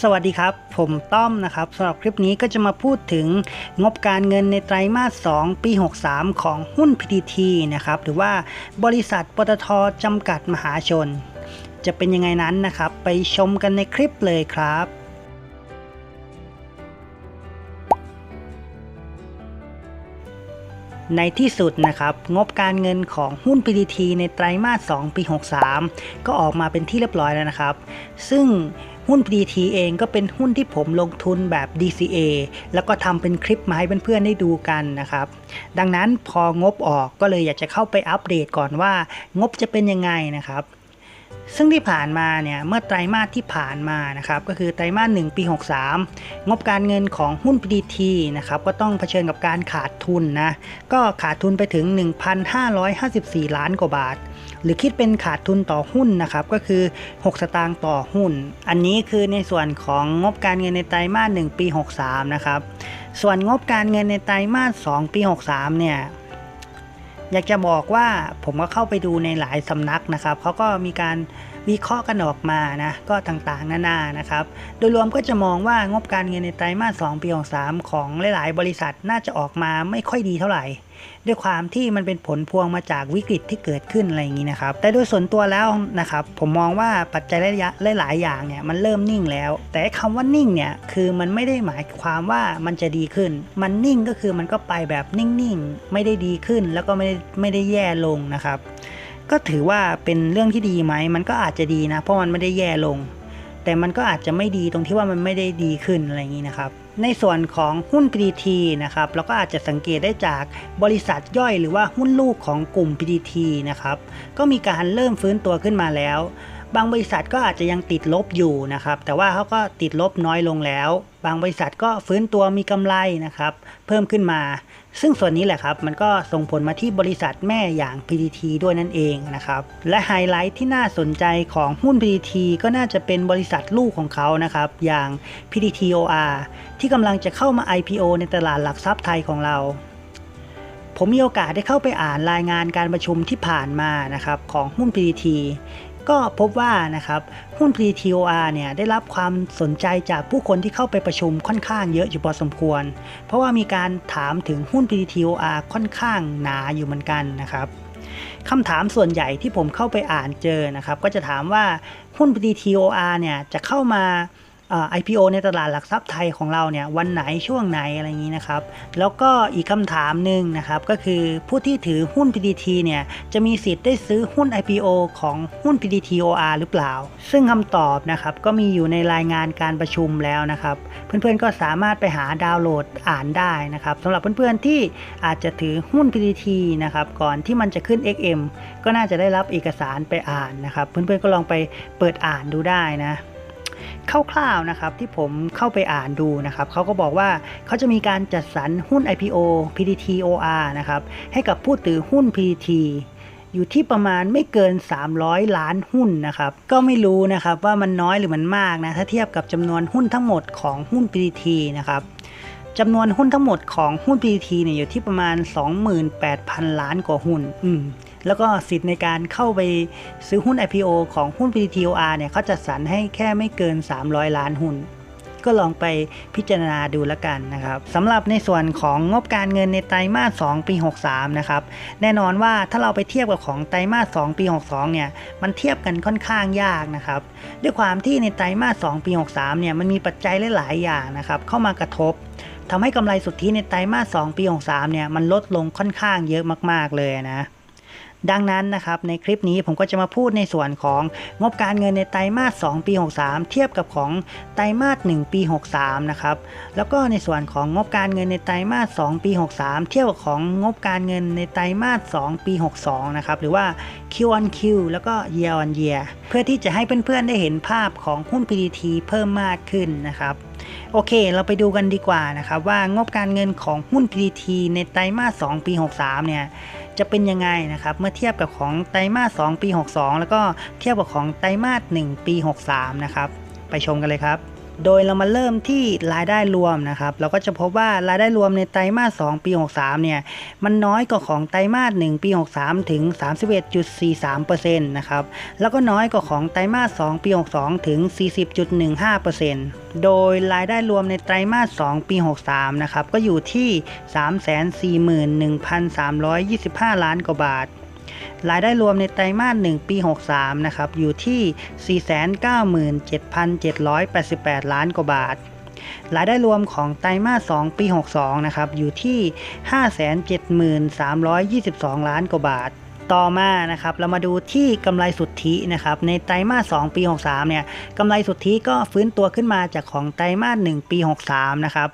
สวัสดีครับ ผมต้อมนะครับสำหรับคลิปนี้ก็จะมาพูดถึงงบการเงินในไตรมาส 2 ปี 63 ของหุ้น PTT นะครับ หรือว่าบริษัทปตทจำกัดมหาชน จะเป็นยังไงนั้นนะครับ ไปชมกันในคลิปเลยครับในที่สุดนะครับงบการเงินของหุ้น PTT ในไตรมาส 2 ปี 63 ก็ออกมาเป็นที่เรียบร้อยแล้วนะครับ ซึ่ง หุ้น PT เองก็เป็นหุ้นที่ผมลงทุนแบบ DCA แล้วก็ทำเป็นคลิปมาให้เพื่อนๆได้ดูกันนะครับ ดังนั้นพองบออกก็เลยอยากจะเข้าไปอัปเดตก่อนว่า งบจะเป็นยังไงนะครับซึ่งที่ผ่านมาเนี่ยเมื่อไตรมาสที่ผ่านมานะครับก็คือไตรมาส1ปี 63 งบการเงินของหุ้น PTT นะครับก็ต้องเผชิญกับการขาดทุนนะก็ขาดทุนไปถึง 1,554 ล้านกว่าบาท หรือคิดเป็นขาดทุนต่อหุ้นนะครับก็คือ 6 สตางค์ต่อหุ้น อันนี้คือในส่วนของงบการเงินในไตรมาส1ปี 63 นะครับ ส่วนงบการเงินในไตรมาส2ปี 63 เนี่ยอยากจะบอกว่าผมก็เข้าไปดูในหลายสำนักนะครับเขาก็มีการ วิเคราะห์กันออกมานะก็ต่างๆนานานะครับ โดยรวมก็จะมองว่างบการเงินในไตรมาส 2 ปี63ของหลาย ๆ บริษัทน่าจะออกมาไม่ค่อยดีเท่าไหร่ ด้วยความที่มันเป็นผลพวงมาจากวิกฤตที่เกิดขึ้นอะไรอย่างนี้นะครับ แต่โดยส่วนตัวแล้วนะครับผมมองว่าปัจจัยระยะหลายๆอย่างเนี่ยมันเริ่มนิ่งแล้ว แต่คำว่านิ่งเนี่ยคือมันไม่ได้หมายความว่ามันจะดีขึ้น มันนิ่งก็คือมันก็ไปแบบนิ่ง ๆ ไม่ได้ดีขึ้นแล้วก็ไม่ได้ไม่ได้แย่ลงนะครับ ก็ถือว่าเป็นเรื่องที่ดีไหม มันก็อาจจะดีนะ เพราะมันไม่ได้แย่ลง แต่มันก็อาจจะไม่ดีตรงที่ว่ามันไม่ได้ดีขึ้นอะไรอย่างนี้นะครับ ในส่วนของหุ้น PTT นะครับ เราก็อาจจะสังเกตได้จากบริษัทย่อยหรือว่าหุ้นลูกของกลุ่ม PTT นะครับ ก็มีการเริ่มฟื้นตัวขึ้นมาแล้ว บางบริษัทก็อาจจะยังติดลบอยู่นะครับ แต่ว่าเขาก็ติดลบน้อยลงแล้ว บางบริษัทก็ฟื้นตัวมีกำไรนะครับ เพิ่มขึ้นมา ซึ่งส่วนนี้แหละครับ มันก็ส่งผลมาที่บริษัทแม่อย่าง PTT ด้วยนั่นเองนะครับ และไฮไลท์ที่น่าสนใจของหุ้น PTT ก็น่าจะเป็นบริษัทลูกของเขานะครับ อย่าง PTTOR ที่กำลังจะเข้ามา IPO ในตลาดหลักทรัพย์ไทยของเราผมมีโอกาสได้เข้าไปอ่านรายงานการประชุมที่ผ่านมานะครับของหุ้น PTT ก็พบว่านะครับหุ้น PTOR เนี่ยได้รับความสนใจจากผู้คนที่เข้าไปประชุมค่อนข้างเยอะอยู่พอสมควร เพราะว่ามีการถามถึงหุ้น PTOR ค่อนข้างหนาอยู่เหมือนกันนะครับคำถามส่วนใหญ่ที่ผมเข้าไปอ่านเจอนะครับ ก็จะถามว่าหุ้น PTOR เนี่ยจะเข้ามา IPO ในตลาดหลักทรัพย์ไทยของเราเนี่ยวันไหนช่วงไหนอะไรอย่างนี้นะครับ แล้วก็อีกคำถามหนึ่งนะครับก็คือผู้ที่ถือหุ้น PTT เนี่ยจะมีสิทธิ์ได้ซื้อหุ้น IPO ของหุ้น PTTOR หรือเปล่า ซึ่งคำตอบนะครับก็มีอยู่ในรายงานการประชุมแล้วนะครับ เพื่อนๆก็สามารถไปหาดาวน์โหลดอ่านได้นะครับสำหรับเพื่อนๆที่อาจจะถือหุ้น PTT นะครับก่อนที่มันจะขึ้น XM ก็น่าจะได้รับเอกสารไปอ่านนะครับ เพื่อนๆก็ลองไปเปิดอ่านดูได้นะ คร่าวๆนะครับที่ผมเข้าไปอ่านดูนะครับเขาก็บอกว่าเขาจะมีการจัดสรรหุ้น IPO PTTOR นะครับให้กับผู้ถือหุ้น PTT อยู่ที่ประมาณไม่เกิน 300 ล้านหุ้นนะครับ ก็ไม่รู้นะครับว่ามันน้อยหรือมันมากนะ ถ้าเทียบกับจำนวนหุ้นทั้งหมดของหุ้น PTT นะครับจำนวนหุ้นทั้งหมดของหุ้น PTT เนี่ยอยู่ที่ประมาณ 28,000 ล้านกว่าหุ้น อืม แล้วก็สิทธิ์ในการเข้าไปซื้อหุ้น IPO ของหุ้น PTTOR เนี่ยเขาจัดสรรให้แค่ไม่เกิน 300 ล้านหุ้น ก็ลองไปพิจารณาดูแล้วกันนะครับสำหรับในส่วนของงบการเงินในไตรมาส 2 ปี 63 นะครับ แน่นอนว่าถ้าเราไปเทียบกับของไตรมาส 2 ปี 62 เนี่ย มันเทียบกันค่อนข้างยากนะครับ ด้วยความที่ในไตรมาส 2 ปี 63 เนี่ย มันมีปัจจัยหลาย ๆ อย่างนะครับ เข้ามากระทบทำให้กำไรสุทธิในไตรมาส 2 ปี 63 เนี่ย มันลดลงค่อนข้างเยอะมาก ๆ เลยนะ ดังนั้นนะครับในคลิปนี้ผมก็จะมาพูดในส่วนของงบการเงินในไตรมาส 2 ปี 63 เทียบกับของไตรมาส 1 ปี 63 นะครับแล้วก็ในส่วนของงบการเงินในไตรมาส 2 ปี 63 เทียบกับของงบการเงินในไตรมาส 2 ปี 62 นะครับหรือว่า Q on Q แล้วก็ Year on Year เพื่อที่จะให้เพื่อนๆได้เห็นภาพของหุ้น PTT เพิ่มมากขึ้นนะครับ โอเค เราไปดูกันดีกว่านะครับว่างบการเงินของหุ้น PTT ในไตรมาส 2 ปี 63 เนี่ยจะเป็นยังไงนะครับเมื่อเทียบกับของไตรมาส 2 ปี 62 แล้วก็เทียบกับของไตรมาส 1 ปี 63 นะครับ ไปชมกันเลยครับ โดยเรามาเริ่มที่รายได้รวมนะครับ เราก็จะพบว่ารายได้รวมในไตรมาส 2 ปี 63 เนี่ย มันน้อยกว่าของไตรมาส 1 ปี 63 ถึง 31.43%นะครับ แล้วก็น้อยกว่าของไตรมาส 2 ปี 62 ถึง 40.15%โดยรายได้รวมในไตรมาส 2 ปี 63 นะครับ ก็อยู่ที่ 341,325 ล้านกว่าบาท รายได้รวมในไตรมาส 1 ปี 63 นะครับ อยู่ที่ 497,788 ล้านกว่าบาท รายได้รวมของไตรมาส 2 ปี 62 นะครับ อยู่ที่ 573,22 ล้านกว่าบาท ต่อมานะครับเรามาดูที่กำไรสุทธินะครับในไตรมาส 2 ปี 63 เนี่ยกำไรสุทธิก็ฟื้นตัวขึ้นมาจากของไตรมาส 1 ปี 63 นะครับ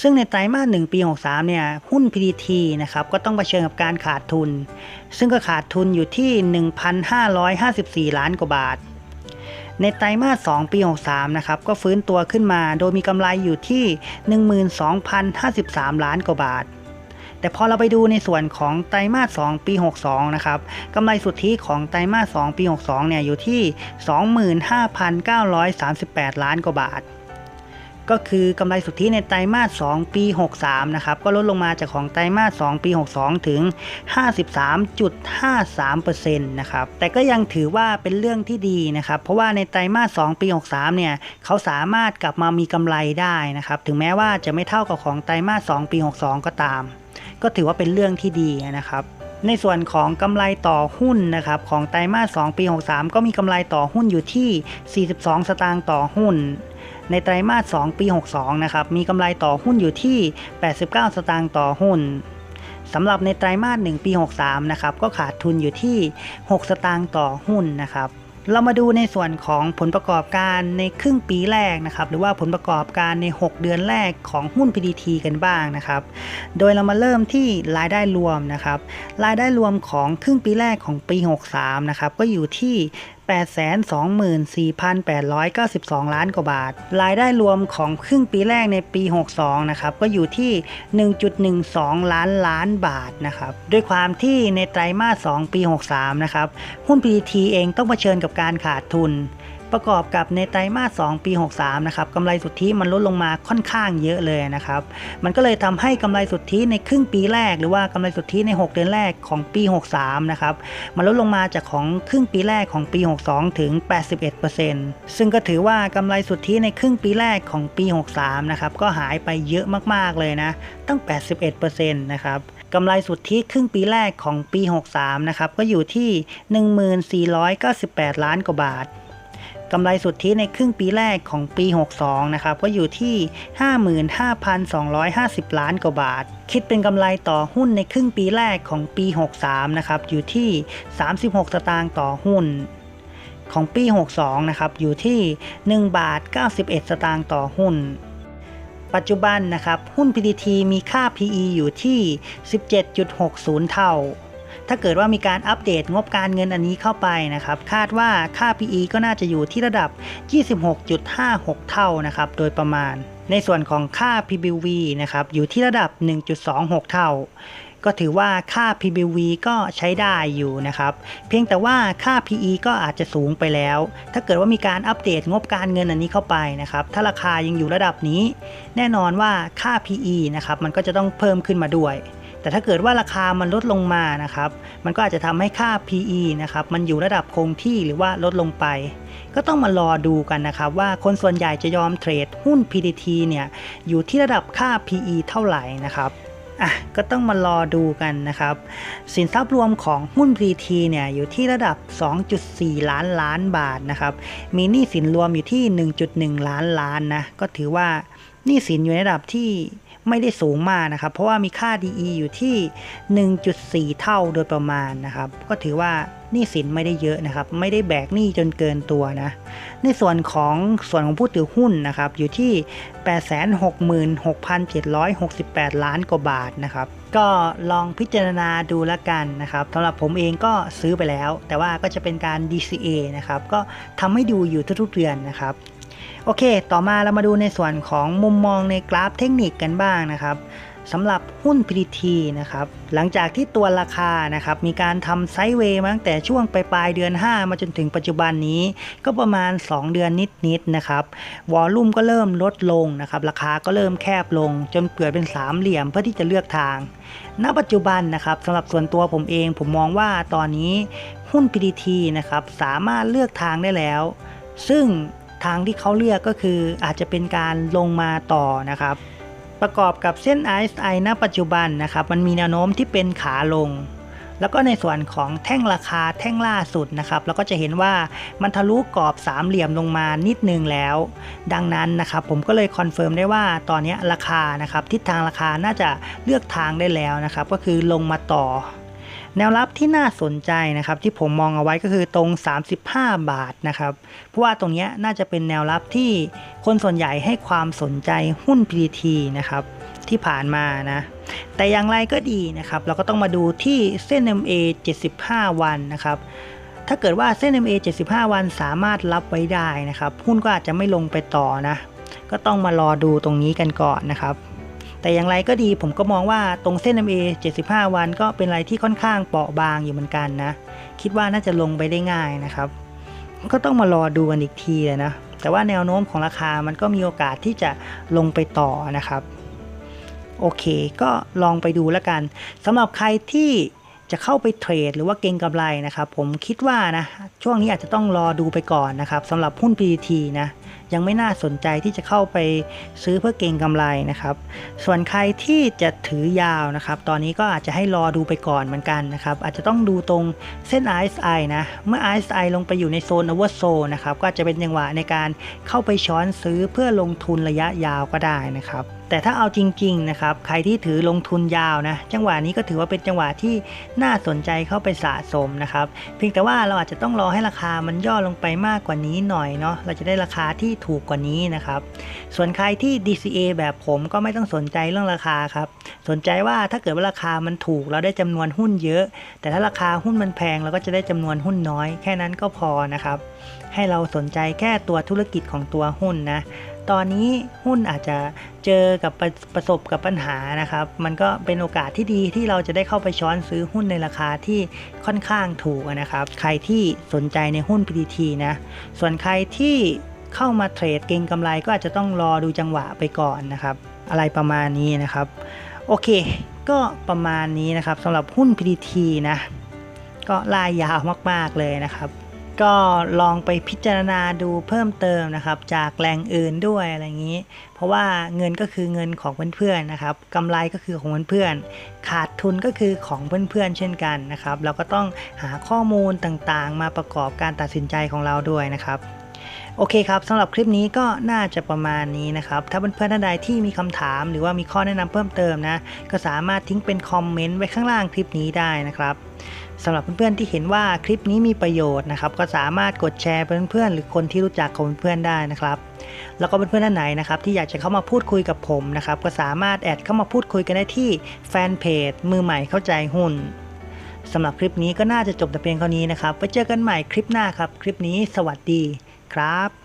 ซึ่งในไตรมาส 1 ปี 63 เนี่ยหุ้น PTT นะครับก็ต้องเผชิญกับการขาดทุน ซึ่งก็ขาดทุนอยู่ที่ 1,554 ล้านกว่าบาท ในไตรมาส 2 ปี 63 นะครับก็ฟื้นตัวขึ้นมาโดยมีกำไรอยู่ที่ 12,053 ล้านกว่าบาท แต่พอเราไปดูในส่วนของไตรมาส 2 ปี 62 นะครับกำไรสุทธิของไตรมาส 2 ปี 62 เนี่ยอยู่ที่ 25,938 ล้านกว่าบาท ก็คือกำไรสุทธิในไตรมาส 2 ปี 63 นะครับ ก็ลดลงมาจากของไตรมาส 2 ปี 62 ถึง 53.53%นะครับ แต่ก็ยังถือว่าเป็นเรื่องที่ดีนะครับ เพราะว่าในไตรมาส 2 ปี 63 เนี่ย เขาสามารถกลับมามีกำไรได้นะครับ ถึงแม้ว่าจะไม่เท่ากับของไตรมาส 2 ปี 62 ก็ตาม ก็ถือว่าเป็นเรื่องที่ดีนะครับในส่วนของกำไรต่อหุ้นนะครับของไตรมาส 2 ปี 63 ก็มีกำไรต่อหุ้นอยู่ที่ 42 สตางค์ต่อหุ้น ในไตรมาส 2 ปี 62 นะครับมีกำไรต่อหุ้นอยู่ที่ 89 สตางค์ต่อหุ้นสำหรับในไตรมาส 1 ปี 63 นะครับก็ขาดทุนอยู่ที่ 6 สตางค์ต่อหุ้นนะครับ เรามาดูในส่วนของผลประกอบการในครึ่งปีแรกนะครับ หรือว่าผลประกอบการใน 6 เดือนแรกของหุ้น PDT กันบ้างนะครับ โดยเรามาเริ่มที่รายได้รวมนะครับ รายได้รวมของครึ่งปีแรกของปี 63 นะครับ ก็อยู่ที่824,892 ล้านกว่าบาท รายได้รวมของครึ่งปีแรกในปี 62 นะครับ ก็อยู่ที่ 1.12 ล้านล้านบาทนะครับ ด้วยความที่ในไตรมาส 2 ปี 63 นะครับ หุ้น PTT เองต้องเผชิญกับการขาดทุน ประกอบกับในไตรมาส 2 ปี 63 นะครับกำไรสุทธิมันลดลงมาค่อนข้างเยอะเลยนะครับ มันก็เลยทำให้กำไรสุทธิในครึ่งปีแรก หรือว่ากำไรสุทธิใน 6 เดือนแรกของปี 63 นะครับมันลดลงมาจากของครึ่งปีแรกของปี 62 ถึง 81%ซึ่งก็ถือว่ากำไรสุทธิในครึ่งปีแรกของปี 63 นะครับก็หายไปเยอะมากๆเลยนะ ตั้ง 81%นะครับกำไรสุทธิครึ่งปีแรกของปี 63 นะครับก็อยู่ที่ 1498 ล้านกว่าบาท กำไรสุทธิในครึ่งปีแรกของปี 62 นะครับ ก็อยู่ที่ 55,250 ล้านกว่าบาท คิดเป็นกำไรต่อหุ้นในครึ่งปีแรกของปี 63 นะครับ อยู่ที่ 36 สตางค์ต่อหุ้น ของปี 62 นะครับ อยู่ที่ 1 บาท 91 สตางค์ต่อหุ้นปัจจุบันนะครับ หุ้น PTT มีค่า PE อยู่ที่ 17.60 เท่า ถ้าเกิดว่ามีการอัปเดตงบการเงินอันนี้เข้าไปนะครับ คาดว่าค่า PE ก็น่าจะอยู่ที่ระดับ 26.56 เท่านะครับ โดยประมาณ ในส่วนของค่า PBV นะครับ อยู่ที่ระดับ 1.26 เท่าก็ถือว่าค่า PBV ก็ใช้ได้อยู่นะครับ เพียงแต่ว่าค่า PE ก็อาจจะสูงไปแล้ว ถ้าเกิดว่ามีการอัปเดตงบการเงินอันนี้เข้าไปนะครับ ถ้าราคายังอยู่ระดับนี้ แน่นอนว่าค่า PE นะครับ มันก็จะต้องเพิ่มขึ้นมาด้วย แต่ถ้าเกิดว่าราคามันลดลงมานะครับ มันก็อาจจะทำให้ค่า PE นะครับมันอยู่ระดับคงที่หรือว่าลดลงไป ก็ต้องมารอดูกันนะครับ ว่าคนส่วนใหญ่จะยอมเทรดหุ้น PTT เนี่ยอยู่ที่ระดับค่า PE เท่าไหร่นะครับอะก็ต้องมารอดูกันนะครับ สินทรัพย์รวมของหุ้น PT เนี่ยอยู่ที่ระดับ 2.4 ล้านล้านบาทนะครับมีหนี้สินรวมอยู่ที่ 1.1 ล้านล้านนะก็ถือว่าหนี้สินอยู่ในระดับที่ ไม่ได้สูงมากนะครับ เพราะว่ามีค่า DE อยู่ที่ 1.4 เท่าโดยประมาณนะครับ ก็ถือว่าหนี้สินไม่ได้เยอะนะครับ ไม่ได้แบกหนี้จนเกินตัวนะ ในส่วนของส่วนของผู้ถือหุ้นนะครับ อยู่ที่ 866,768 ล้านกว่าบาทนะครับ ก็ลองพิจารณาดูแล้วกันนะครับสำหรับผมเองก็ซื้อไปแล้ว แต่ว่าก็จะเป็นการ DCA นะครับ ก็ทำให้ดูอยู่ทุกๆเดือนนะครับ โอเค ต่อมาเรามาดูในส่วนของมุมมองในกราฟเทคนิคกันบ้างนะครับสำหรับหุ้น PTT นะครับ หลังจากที่ตัวราคานะครับ มีการทำไซด์เวย์มาตั้งแต่ช่วงปลายเดือน 5 มาจนถึงปัจจุบันนี้ ก็ประมาณ 2 เดือนนิดๆนะครับ วอลลุ่มก็เริ่มลดลงนะครับ ราคาก็เริ่มแคบลง จนเกิดเป็นสามเหลี่ยมเพื่อที่จะเลือกทาง ณ ปัจจุบันนะครับสำหรับส่วนตัวผมเองผมมองว่าตอนนี้หุ้น PTT นะครับสามารถเลือกทางได้แล้ว ซึ่ง ทางที่เขาเลือกก็คืออาจจะเป็นการลงมาต่อนะครับ ประกอบกับเส้น RSI ณ ปัจจุบันนะครับมันมีแนวโน้มที่เป็นขาลง แล้วก็ในส่วนของแท่งราคาแท่งล่าสุดนะครับเราก็จะเห็นว่ามันทะลุกรอบสามเหลี่ยมลงมานิดนึงแล้ว ดังนั้นนะครับผมก็เลยคอนเฟิร์มได้ว่าตอนนี้ราคานะครับทิศทางราคาน่าจะเลือกทางได้แล้วนะครับก็คือลงมาต่อ แนวรับที่น่าสนใจนะครับที่ผมมองเอาไว้ก็คือตรง 35 บาทนะครับเพราะว่าตรงนี้น่าจะเป็นแนวรับที่คนส่วนใหญ่ให้ความสนใจหุ้น PTT นะครับที่ผ่านมานะแต่อย่างไรก็ดีนะครับ เราก็ต้องมาดูที่เส้น MA 75 วันนะครับถ้าเกิดว่าเส้น MA 75 วันสามารถรับไว้ได้นะครับ หุ้นก็อาจจะไม่ลงไปต่อนะ ก็ต้องมารอดูตรงนี้กันก่อนนะครับ แต่อย่างไรก็ดีผมก็มองว่าตรงเส้น MA 75 วันก็เป็นอะไรที่ค่อนข้างเปราะบางอยู่เหมือนกันนะ คิดว่าน่าจะลงไปได้ง่ายนะครับ ก็ต้องมารอดูกันอีกทีเลยนะ แต่ว่าแนวโน้มของราคามันก็มีโอกาสที่จะลงไปต่อนะครับ โอเค ก็ลองไปดูแล้วกันสำหรับใครที่ จะเข้าไปเทรดหรือว่าเก็งกำไรนะครับ ผมคิดว่านะช่วงนี้อาจจะต้องรอดูไปก่อนนะครับสำหรับหุ้น PTT นะยังไม่น่าสนใจที่จะเข้าไปซื้อเพื่อเก็งกำไรนะครับ ส่วนใครที่จะถือยาวนะครับ ตอนนี้ก็อาจจะให้รอดูไปก่อนเหมือนกันนะครับ อาจจะต้องดูตรงเส้น RSI นะ เมื่อ RSI ลงไปอยู่ในโซน oversold นะครับ ก็จจะเป็นจังหวะในการเข้าไปช้อนซื้อเพื่อลงทุนระยะยาวก็ได้นะครับ แต่ถ้าเอาจริงๆนะครับใครที่ถือลงทุนยาวนะจังหวะนี้ก็ถือว่าเป็นจังหวะที่น่าสนใจเข้าไปสะสมนะครับเพียงแต่ว่าเราอาจจะต้องรอให้ราคามันย่อลงไปมากกว่านี้หน่อยเนาะเราจะได้ราคาที่ถูกกว่านี้นะครับส่วนใครที่ DCA แบบผมก็ไม่ต้องสนใจเรื่องราคาครับสนใจว่าถ้าเกิดว่าราคามันถูกเราได้จำนวนหุ้นเยอะ แต่ถ้าราคาหุ้นมันแพงเราก็จะได้จำนวนหุ้นน้อย แค่นั้นก็พอนะครับ ให้เราสนใจแค่ตัวธุรกิจของตัวหุ้นนะ ตอนนี้หุ้นอาจจะเจอกับประประสบกับปัญหานะครับ มันก็เป็นโอกาสที่ดีที่เราจะได้เข้าไปช้อนซื้อหุ้นในราคาที่ค่อนข้างถูกนะครับ ใครที่สนใจในหุ้น PTT นะ ส่วนใครที่เข้ามาเทรดเก็งกำไรก็อาจจะต้องรอดูจังหวะไปก่อนนะครับ อะไรประมาณนี้นะครับ โอเค ก็ประมาณนี้นะครับสำหรับหุ้น PTT นะ ก็ลายยาวมากๆเลยนะครับ ก็ลองไปพิจารณาดูเพิ่มเติมนะครับ จากแหล่งอื่นด้วยอะไรอย่างนี้ เพราะว่าเงินก็คือเงินของเพื่อนๆนะครับกำไรก็คือของเพื่อนๆขาดทุนก็คือของเพื่อนๆเช่นกันนะครับ เราก็ต้องหาข้อมูลต่างๆ มาประกอบการตัดสินใจของเราด้วยนะครับโอเคครับสำหรับคลิปนี้ก็น่าจะประมาณนี้นะครับ ถ้าเพื่อนๆท่านใดที่มีคำถามหรือว่ามีข้อแนะนำเพิ่มเติมนะ ก็สามารถทิ้งเป็นคอมเมนต์ไว้ข้างล่างคลิปนี้ได้นะครับ สำหรับเพื่อนๆที่เห็นว่าคลิปนี้มีประโยชน์นะครับ ก็สามารถกดแชร์เพื่อนๆหรือคนที่รู้จักของเพื่อนๆได้นะครับ แล้วก็เพื่อนๆท่านไหนนะครับ ที่อยากจะเข้ามาพูดคุยกับผมนะครับ ก็สามารถแอดเข้ามาพูดคุยกันได้ที่แฟนเพจมือใหม่เข้าใจหุ้นสำหรับคลิปนี้ก็น่าจะจบแต่เพียงเท่านี้นะครับไว้เจอกันใหม่คลิปหน้าครับ คลิปนี้สวัสดีครับ